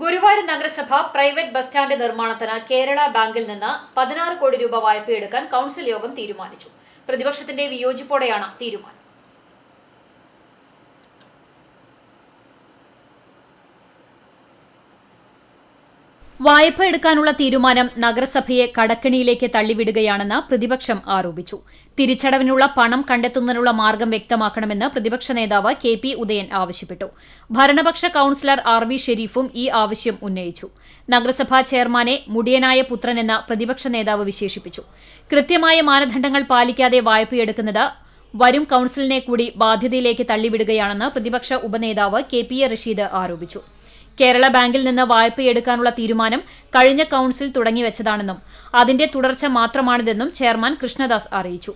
ഗുരുവായൂർ നഗരസഭ private bus stand നിർമ്മാണത്തിന് കേരള ബാങ്കിൽ നിന്ന് പതിനാറ് കോടി രൂപ വായ്പയെടുക്കാൻ കൌൺസിൽ യോഗം തീരുമാനിച്ചു. പ്രതിപക്ഷത്തിന്റെ വിയോജിപ്പോടെയാണ് തീരുമാനം. വായ്പ എടുക്കാനുള്ള തീരുമാനം നഗരസഭയെ കടക്കണിയിലേക്ക് തള്ളിവിടുകയാണെന്ന് പ്രതിപക്ഷം ആരോപിച്ചു. തിരിച്ചടവിനുള്ള പണം കണ്ടെത്തുന്നതിനുള്ള മാർഗം വ്യക്തമാക്കണമെന്ന് പ്രതിപക്ഷ നേതാവ് കെ പി ഉദയൻ ആവശ്യപ്പെട്ടു. ഭരണപക്ഷ കൌൺസിലർ ആർ വി ഷെരീഫും ഈ ആവശ്യം ഉന്നയിച്ചു. നഗരസഭാ ചെയർമാനെ മുടിയനായ പുത്രനെന്ന് പ്രതിപക്ഷ നേതാവ് വിശേഷിപ്പിച്ചു. കൃത്യമായ മാനദണ്ഡങ്ങൾ പാലിക്കാതെ വായ്പയെടുക്കുന്നത് വരും കൌൺസിലിനെ കൂടി ബാധ്യതയിലേക്ക് തള്ളിവിടുകയാണെന്ന് പ്രതിപക്ഷ ഉപനേതാവ് കെ പി എ റഷീദ് ആരോപിച്ചു. കേരള ബാങ്കിൽ നിന്ന് വായ്പയെടുക്കാനുള്ള തീരുമാനം കഴിഞ്ഞ കൌൺസിൽ തുടങ്ങിവെച്ചതാണെന്നും അതിന്റെ തുടർച്ച മാത്രമാണിതെന്നും ചെയർമാൻ കൃഷ്ണദാസ് അറിയിച്ചു.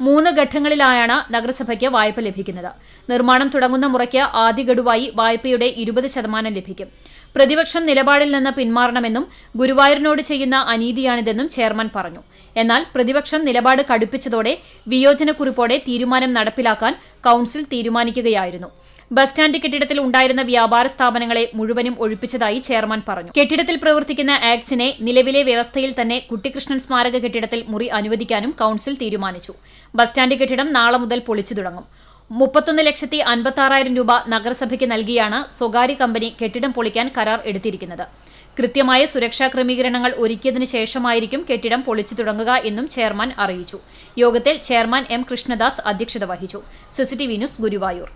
മൂന്ന് ഘട്ടങ്ങളിലായാണ് നഗരസഭയ്ക്ക് വായ്പ ലഭിക്കുന്നത്. നിർമ്മാണം തുടങ്ങുന്ന മുറയ്ക്ക് ആദ്യ ഗഡുവായി വായ്പയുടെ ഇരുപത് ശതമാനം ലഭിക്കും. പ്രതിപക്ഷം നിലപാടിൽ നിന്ന് പിന്മാറണമെന്നും ഗുരുവായൂരിനോട് ചെയ്യുന്ന അനീതിയാണിതെന്നും ചെയർമാൻ പറഞ്ഞു. എന്നാൽ പ്രതിപക്ഷം നിലപാട് കടുപ്പിച്ചതോടെ വിയോജനക്കുറിപ്പോടെ തീരുമാനം നടപ്പിലാക്കാൻ കൌൺസിൽ തീരുമാനിക്കുകയായിരുന്നു. ബസ് സ്റ്റാൻഡ് കെട്ടിടത്തിൽ ഉണ്ടായിരുന്ന വ്യാപാര സ്ഥാപനങ്ങളെ മുഴുവനും ഒഴിപ്പിച്ചതായി ചെയർമാൻ പറഞ്ഞു. കെട്ടിടത്തിൽ പ്രവർത്തിക്കുന്ന ആക്സിനെ നിലവിലെ വ്യവസ്ഥയിൽ തന്നെ കുട്ടിക്കൃഷ്ണൻ സ്മാരക കെട്ടിടത്തിൽ മുറി അനുവദിക്കാനും കൌൺസിൽ തീരുമാനിച്ചു. ബസ് സ്റ്റാൻഡ് കെട്ടിടം നാളെ മുതൽ പൊളിച്ചു തുടങ്ങും. മുപ്പത്തൊന്ന് ലക്ഷത്തി അൻപത്താറായിരം രൂപ നഗരസഭയ്ക്ക് നൽകിയാണ് സ്വകാര്യ കമ്പനി കെട്ടിടം പൊളിക്കാൻ കരാർ എടുത്തിരിക്കുന്നത്. കൃത്യമായ സുരക്ഷാ ക്രമീകരണങ്ങൾ ഒരുക്കിയതിനു ശേഷമായിരിക്കും കെട്ടിടം പൊളിച്ചു തുടങ്ങുക എന്നും ചെയർമാൻ അറിയിച്ചു. യോഗത്തിൽ ചെയർമാൻ എം കൃഷ്ണദാസ് അധ്യക്ഷത വഹിച്ചു. CCTV news Guruvayur.